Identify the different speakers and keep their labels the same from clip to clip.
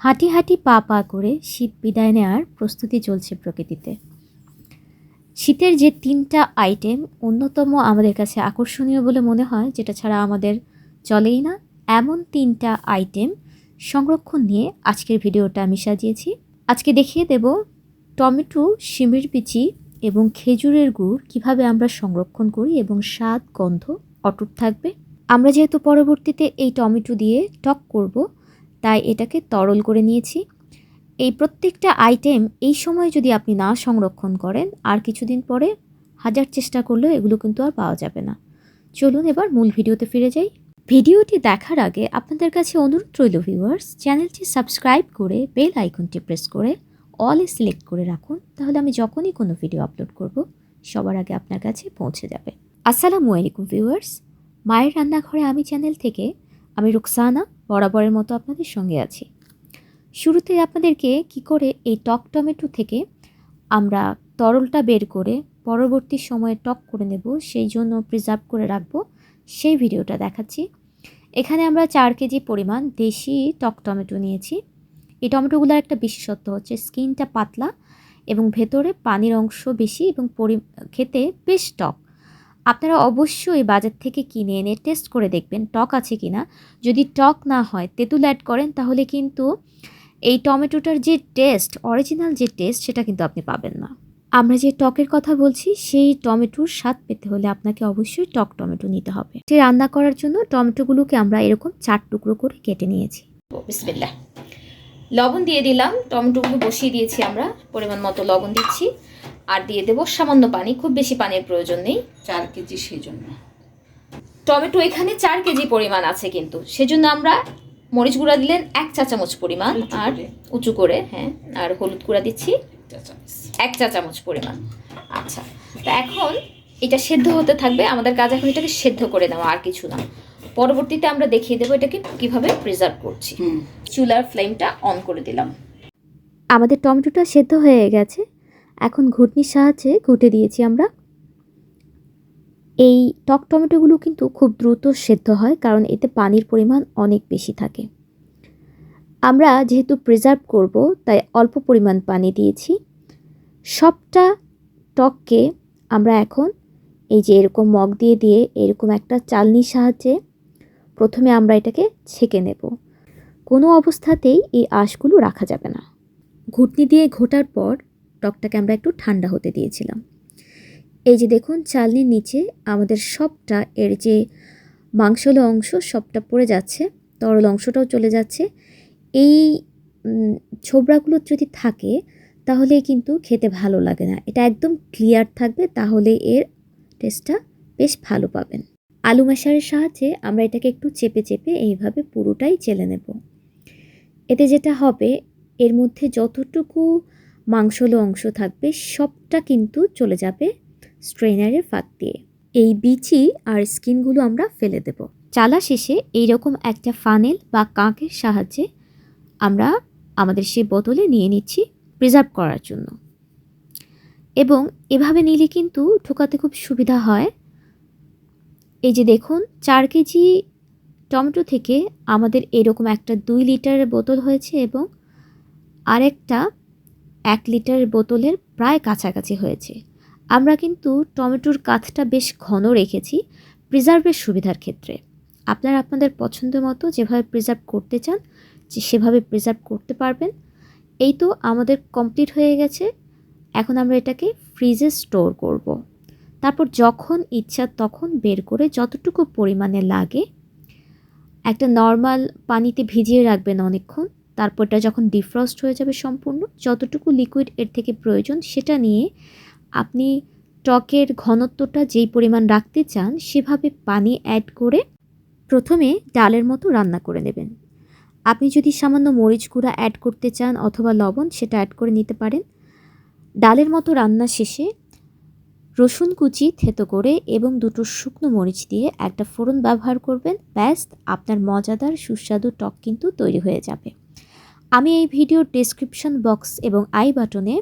Speaker 1: হাঁটি হাঁটি পা পা করে শীত বিদায় নেওয়ার প্রস্তুতি চলছে প্রকৃতিতে। শীতের যে তিনটা আইটেম অন্যতম আমাদের কাছে আকর্ষণীয় বলে মনে হয়, যেটা ছাড়া আমাদের চলেই না, এমন তিনটা আইটেম সংরক্ষণ নিয়ে আজকের ভিডিওটা আমি সাজিয়েছি। আজকে দেখিয়ে দেব টমেটো, শিমের বিচি এবং খেজুরের গুড় কীভাবে আমরা সংরক্ষণ করি এবং স্বাদ, গন্ধ অটুট থাকবে। আমরা যেহেতু পরবর্তীতে এই টমেটো দিয়ে টক করব তাই এটাকে তরল করে নিয়েছি। এই প্রত্যেকটা আইটেম এই সময় যদি আপনি না সংরক্ষণ করেন, আর কিছুদিন পরে হাজার চেষ্টা করলেও এগুলো কিন্তু আর পাওয়া যাবে না। চলুন এবার মূল ভিডিওতে ফিরে যাই। ভিডিওটি দেখার আগে আপনাদের কাছে অনুরোধ রইল ভিউয়ার্স চ্যানেলটি সাবস্ক্রাইব করে বেল আইকনটি প্রেস করে অলে সিলেক্ট করে রাখুন। তাহলে আমি যখনই কোনো ভিডিও আপলোড করব, সবার আগে আপনার কাছে পৌঁছে যাবে। আসসালামু আলাইকুম ভিউয়ার্স মায়ের রান্নাঘরে আমি চ্যানেল থেকে আমি রুকসানা। বরাবরের মতো আপনাদের সঙ্গে আছি। শুরুতে আপনাদেরকে কি করে এই টক টমেটো থেকে আমরা তরলটা বের করে পরবর্তী সময়ে টক করে নেব, সেই জন্য প্রিজার্ভ করে রাখব, সেই ভিডিওটা দেখাচ্ছি। এখানে আমরা চার কেজি পরিমাণ দেশি টক টমেটো নিয়েছি। এই টমেটোগুলোর একটা বিশেষত্ব হচ্ছে স্কিনটা পাতলা এবং ভেতরে পানির অংশ বেশি এবং পরি খেতে বেশ টক। আপনারা অবশ্যই বাজার থেকে কিনে এনে টেস্ট করে দেখবেন টক আছে কি না যদি টক না হয়, তেঁতুল অ্যাড করেন, তাহলে কিন্তু এই টমেটোটার যে টেস্ট অরিজিনাল যে টেস্ট সেটা কিন্তু আপনি পাবেন না। আমরা যে টকের কথা বলছি, সেই টমেটোর স্বাদ পেতে হলে আপনাকে অবশ্যই টক টমেটো নিতে হবে। এটি রান্না করার জন্য টমেটোগুলোকে আমরা এরকম চার টুকরো করে কেটে নিয়েছি।
Speaker 2: বিসমিল্লাহ। লবণ দিয়ে দিলাম, টমেটোগুলো বসিয়ে দিয়েছি আমরা, পরিমাণ মতো লবণ দিচ্ছি। আর দিয়ে দেবো সামান্য পানি খুব বেশি পানির প্রয়োজন নেই।
Speaker 3: চার কেজি সেই জন্য
Speaker 2: টমেটো এখানে চার কেজি পরিমাণ আছে কিন্তু সেজন্য আমরা মরিচ গুঁড়া দিলেন এক চা চামচ পরিমাণ আর উঁচু করে হ্যাঁ আর হলুদ গুঁড়া দিচ্ছি। এক চা চামচ। পরিমাণ। আচ্ছা তা এখন এটা সেদ্ধ হতে থাকবে আমাদের কাজ এখন এটাকে সেদ্ধ করে নেওয়া আর কিছু না। পরবর্তীতে আমরা দেখিয়ে দেবো এটাকে কীভাবে প্রিজার্ভ করছি। চুলার ফ্লেমটা অন করে দিলাম।
Speaker 1: আমাদের টমেটোটা সেদ্ধ হয়ে গেছে। এখন ঘুটনির সাহায্যে ঘুটে দিয়েছি আমরা। এই টক টমেটোগুলো কিন্তু খুব দ্রুত সেদ্ধ হয়, কারণ এতে পানির পরিমাণ অনেক বেশি থাকে। আমরা যেহেতু প্রিজার্ভ করব, তাই অল্প পরিমাণ পানি দিয়েছি। সবটা টককে আমরা এখন এই যে এরকম মগ দিয়ে দিয়ে এরকম একটা চালনির সাহায্যে প্রথমে আমরা এটাকে ছেঁকে নেব। কোনো অবস্থাতেই এই আঁশগুলো রাখা যাবে না। ঘুটনি দিয়ে ঘোটার পর টকটাকে আমরা একটু ঠান্ডা হতে দিয়েছিলাম। এই যে দেখুন, চালনির নিচে আমাদের সবটা, এর যে মাংসলো অংশ সবটা পড়ে যাচ্ছে, তরল অংশটাও চলে যাচ্ছে। এই ছোবড়াগুলো যদি থাকে, তাহলে কিন্তু খেতে ভালো লাগে না। এটা একদম ক্লিয়ার থাকবে, তাহলে এর টেস্টটা বেশ ভালো পাবেন। আলু মেশারের সাহায্যে আমরা এটাকে একটু চেপে চেপে এইভাবে পুরোটাই চেলে নেব। এতে যেটা হবে, এর মধ্যে যতটুকু মাংসলো অংশ থাকবে, সবটা কিন্তু চলে যাবে স্ট্রেনারের ফাঁক দিয়ে। এই বিচি আর স্কিনগুলো আমরা ফেলে দেব। চালা শেষে এইরকম একটা ফানেল বা কাঁকের সাহায্যে আমরা আমাদের সেই বোতলে নিয়ে নিচ্ছি প্রিজার্ভ করার জন্য। এবং এভাবে নিলে কিন্তু ঠোকাতে খুব সুবিধা হয়। এই যে দেখুন, চার কেজি টমেটো থেকে আমাদের এরকম একটা দুই লিটারের বোতল হয়েছে এবং আরেকটা এক লিটার বোতলের প্রায় কাছাকাছি হয়েছে। আমরা কিন্তু টমেটোর কাঠটা বেশ ঘন রেখেছি প্রিজার্ভের সুবিধার ক্ষেত্রে। আপনারা আপনাদের পছন্দ মতো যেভাবে প্রিজার্ভ করতে চান, যে সেভাবে প্রিজার্ভ করতে পারবেন। এই তো আমাদের কমপ্লিট হয়ে গেছে। এখন আমরা এটাকে ফ্রিজে স্টোর করব। তারপর যখন ইচ্ছা তখন বের করে যতটুকু পরিমাণে লাগে, একটা নর্মাল পানিতে ভিজিয়ে রাখবেন অনেকক্ষণ। তারপরটা যখন ডিফ্রস্ট হয়ে যাবে সম্পূর্ণ, যতটুকু লিকুইড এর থেকে প্রয়োজন সেটা নিয়ে আপনি টকের ঘনত্বটা যেই পরিমাণ রাখতে চান সেভাবে পানি অ্যাড করে প্রথমে ডালের মতো রান্না করে নেবেন। আপনি যদি সামান্য মরিচ গুঁড়া অ্যাড করতে চান অথবা লবণ সেটা অ্যাড করে নিতে পারেন। ডালের মতো রান্না শেষে রসুন কুচি থেতো করে এবং দুটো শুকনো মরিচ দিয়ে একটা ফোড়ন ব্যবহার করবেন। ব্যাস, আপনার মজাদার সুস্বাদু টক কিন্তু তৈরি হয়ে যাবে। আমি এই ভিডিওর ডেসক্রিপশন বক্স এবং আই বাটনে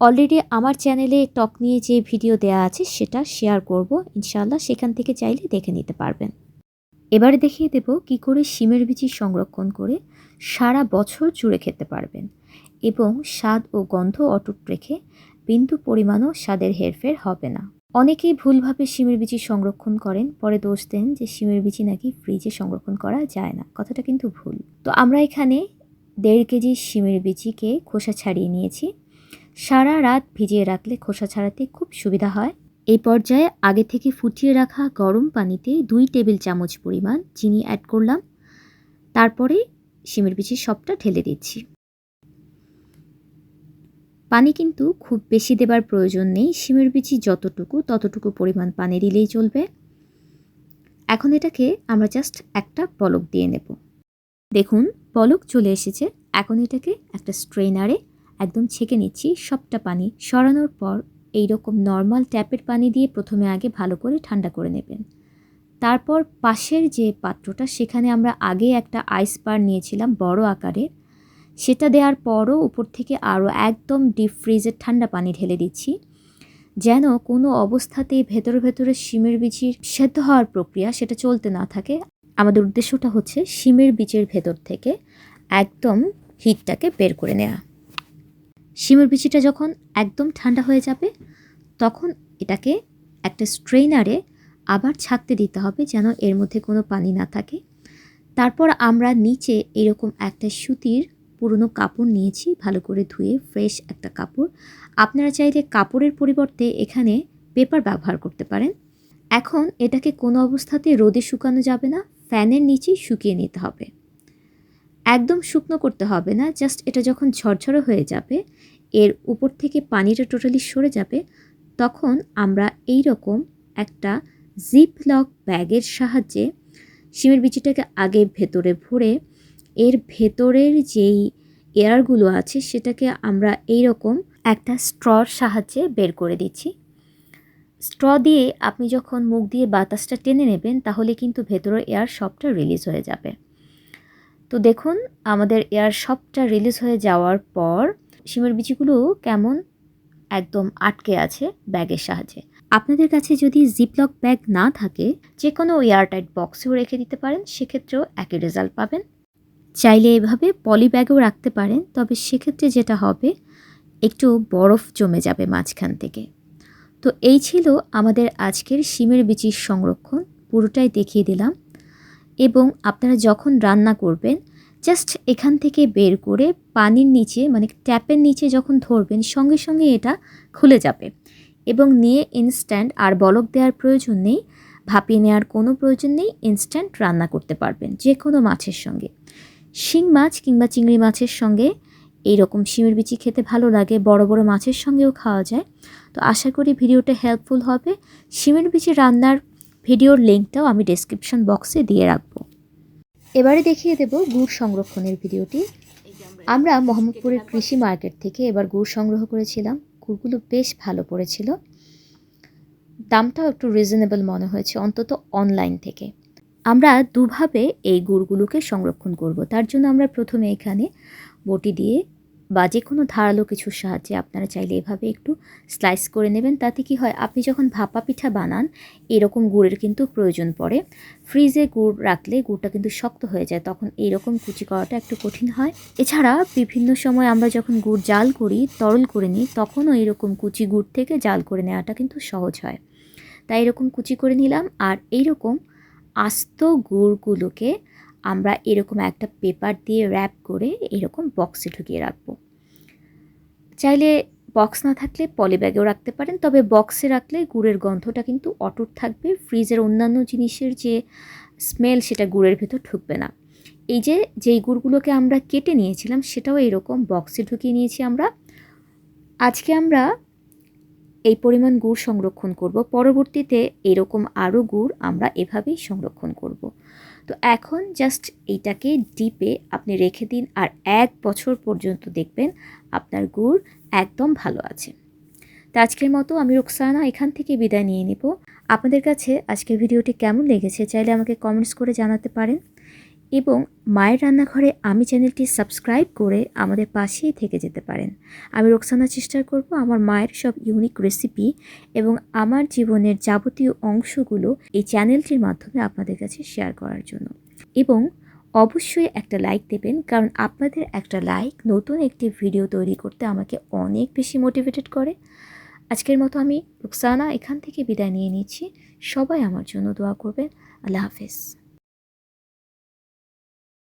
Speaker 1: অলরেডি আমার চ্যানেলে টক নিয়ে যে ভিডিও দেওয়া আছে সেটা শেয়ার করব। ইনশাল্লাহ সেখান থেকে চাইলে দেখে নিতে পারবেন। এবারে দেখিয়ে দেব কি করে শিমের বিচি সংরক্ষণ করে সারা বছর জুড়ে খেতে পারবেন এবং স্বাদ ও গন্ধ অটুট রেখে বিন্দু পরিমাণও স্বাদের হেরফের হবে না। অনেকেই ভুলভাবে শিমের বিচি সংরক্ষণ করেন, পরে দোষ দেন যে শিমের বিচি নাকি ফ্রিজে সংরক্ষণ করা যায় না। কথাটা কিন্তু ভুল। তো আমরা এখানে দেড় কেজি শিমের বিচিকে খোসা ছাড়িয়ে নিয়েছি। সারা রাত ভিজিয়ে রাখলে খোসা ছাড়াতে খুব সুবিধা হয়। এই পর্যায়ে আগে থেকে ফুটিয়ে রাখা গরম পানিতে দুই টেবিল চামচ পরিমাণ চিনি অ্যাড করলাম। তারপরে শিমের বিচি সবটা ঢেলে দিচ্ছি। পানি কিন্তু খুব বেশি দেবার প্রয়োজন নেই। শিমের বিচি যতটুকু ততটুকু পরিমাণ পানি দিলেই চলবে। এখন এটাকে আমরা জাস্ট একটা পলক দিয়ে নেব। দেখুন পলক চলে এসেছে। এখন এটাকে একটা স্ট্রেনারে একদম ছেঁকে নিচ্ছি সবটা পানি। সরানোর পর এই রকম নর্মাল ট্যাপের পানি দিয়ে প্রথমে আগে ভালো করে ঠান্ডা করে নেবেন। তারপর পাশের যে পাত্রটা, সেখানে আমরা আগে একটা আইস বার নিয়েছিলাম বড় আকারে। সেটা দেওয়ার পরও উপর থেকে আরও একদম ডিপ ফ্রিজের ঠান্ডা পানি ঢেলে দিচ্ছি। যেন কোনো অবস্থাতেই ভেতরে ভেতরে শিমের বিচির সেদ্ধ হওয়ার প্রক্রিয়া সেটা চলতে না থাকে। আমাদের উদ্দেশ্যটা হচ্ছে শিমের বীজের ভেতর থেকে একদম হিটটাকে বের করে নেওয়া শিমের বিচিটা যখন একদম ঠান্ডা হয়ে যাবে, তখন এটাকে একটা স্ট্রেনারে আবার ছাকতে দিতে হবে যেন এর মধ্যে কোনো পানি না থাকে। তারপর আমরা নিচে এরকম একটা সুতির পুরনো কাপড় নিয়েছি, ভালো করে ধুয়ে ফ্রেশ একটা কাপড়। আপনারা চাইলে কাপড়ের পরিবর্তে এখানে পেপার ব্যবহার করতে পারেন। এখন এটাকে কোনো অবস্থাতে রোদে শুকানো যাবে না ফ্যানের নিচেই শুকিয়ে নিতে হবে। একদম শুকনো করতে হবে না জাস্ট এটা যখন ঝরঝরে হয়ে যাবে, এর উপর থেকে পানিটা টোটালি সরে যাবে, তখন আমরা এই রকম একটা জিপ লক ব্যাগের সাহায্যে শিমের বিচিটাকে আগে ভেতরে ভরে, এর ভেতরের যেই এয়ারগুলো আছে, সেটাকে আমরা এই রকম একটা স্ট্রর সাহায্যে বের করে দিচ্ছি। স্ট্র দিয়ে আপনি যখন মুখ দিয়ে বাতাসটা টেনে নেবেন, তাহলে কিন্তু ভেতরের এয়ার সবটা রিলিজ হয়ে যাবে। তো দেখুন, আমাদের এয়ার সবটা রিলিজ হয়ে যাওয়ার পর শিমের বিচিগুলো কেমন? একদম আটকে আছে ব্যাগের সাহায্যে। আপনাদের কাছে যদি জিপলক ব্যাগ না থাকে যে কোনো এয়ারটাইট বক্সেও রেখে দিতে পারেন, সেক্ষেত্রেও একই রেজাল্ট পাবেন। চাইলে এভাবে পলি ব্যাগেও রাখতে পারেন, তবে সেক্ষেত্রে যেটা হবে, একটু বরফ জমে যাবে মাঝখান থেকে। তো এই ছিল আমাদের আজকের শিমের বিচির সংরক্ষণ, পুরোটাই দেখিয়ে দিলাম। এবং আপনারা যখন রান্না করবেন জাস্ট এখান থেকে বের করে পানির নিচে মানে ট্যাপের নিচে যখন ধরবেন, সঙ্গে সঙ্গে এটা খুলে যাবে। এবং নিয়ে ইনস্ট্যান্ট আর বলক দেওয়ার প্রয়োজন নেই, ভাপিয়ে নেওয়ার কোনো প্রয়োজন নেই ইনস্ট্যান্ট রান্না করতে পারবেন যে কোনো মাছের সঙ্গে। শিং মাছ কিংবা চিংড়ি মাছের সঙ্গে এই রকম শিমের বিচি খেতে ভালো লাগে, বড় বড় মাছের সঙ্গেও খাওয়া যায়। তো আশা করি ভিডিওটা হেল্পফুল হবে। শিমের বিচি রান্নার ভিডিওর লিঙ্কটাও আমি ডেসক্রিপশন বক্সে দিয়ে রাখব। এবারে দেখিয়ে দেব গুড় সংরক্ষণের ভিডিওটি। আমরা মোহাম্মদপুরের কৃষি মার্কেট থেকে এবার গুড় সংগ্রহ করেছিলাম। গুড়গুলো বেশ ভালো পড়েছিল। দামটাও একটু রিজনেবল মনে হয়েছে, অন্তত অনলাইন থেকে। আমরা দুভাবে এই গুড়গুলোকে সংরক্ষণ করব। তার জন্য আমরা প্রথমে এখানে বটি দিয়ে বা যে কোনো ধারালো কিছুর সাহায্যে আপনারা চাইলে এভাবে একটু স্লাইস করে নেবেন। তাতে কি হয়, আপনি যখন ভাপা পিঠা বানান, এরকম গুড়ের কিন্তু প্রয়োজন পড়ে। ফ্রিজে গুড় রাখলে গুড়টা কিন্তু শক্ত হয়ে যায়, তখন এইরকম কুচি করাটা একটু কঠিন হয়। এছাড়া বিভিন্ন সময় আমরা যখন গুড় জাল করি, তরল করে নিই, তখনও এরকম কুচি গুড় থেকে জাল করে নেওয়াটা কিন্তু সহজ হয়। তাই এরকম কুচি করে নিলাম, আর এইরকম আস্ত গুড়গুলোকে আমরা এরকম একটা পেপার দিয়ে র্যাপ করে এরকম বক্সে ঢুকিয়ে রাখব। চাইলে বক্স না থাকলে পলি ব্যাগেও রাখতে পারেন, তবে বক্সে রাখলে গুড়ের গন্ধটা কিন্তু অটুট থাকবে। ফ্রিজের অন্যান্য জিনিসের যে স্মেল সেটা গুড়ের ভেতর ঢুকবে না। এই যে, যেই গুড়গুলোকে আমরা কেটে নিয়েছিলাম, সেটাও এরকম বক্সে ঢুকিয়ে নিয়েছি আমরা। আজকে আমরা এই পরিমাণ গুড় সংরক্ষণ করব। পরবর্তীতে এরকম আরও গুড় আমরা এভাবেই সংরক্ষণ করব। তো এখন জাস্ট এইটাকে ডিপে আপনি রেখে দিন আর এক বছর পর্যন্ত দেখবেন আপনার গুড় একদম ভালো আছে। তো আজকের মতো আমি রুকসানা এখান থেকে বিদায় নিয়ে নেব। আপনাদের কাছে আজকের ভিডিওটি কেমন লেগেছে চাইলে আমাকে কমেন্টস করে জানাতে পারেন। এবং মায়ের রান্নাঘরে আমি চ্যানেলটি সাবস্ক্রাইব করে আমাদের পাশেই থেকে যেতে পারেন। আমি রোকসানা চেষ্টা করব আমার মায়ের সব ইউনিক রেসিপি এবং আমার জীবনের যাবতীয় অংশগুলো এই চ্যানেলটির মাধ্যমে আপনাদের কাছে শেয়ার করার জন্য। এবং অবশ্যই একটা লাইক দেবেন, কারণ আপনাদের একটা লাইক নতুন একটি ভিডিও তৈরি করতে আমাকে অনেক বেশি মোটিভেটেড করে। আজকের মতো আমি রুকসানা এখান থেকে বিদায় নিয়ে নিচ্ছি। সবাই আমার জন্য দোয়া করবেন। আল্লাহ হাফেজ।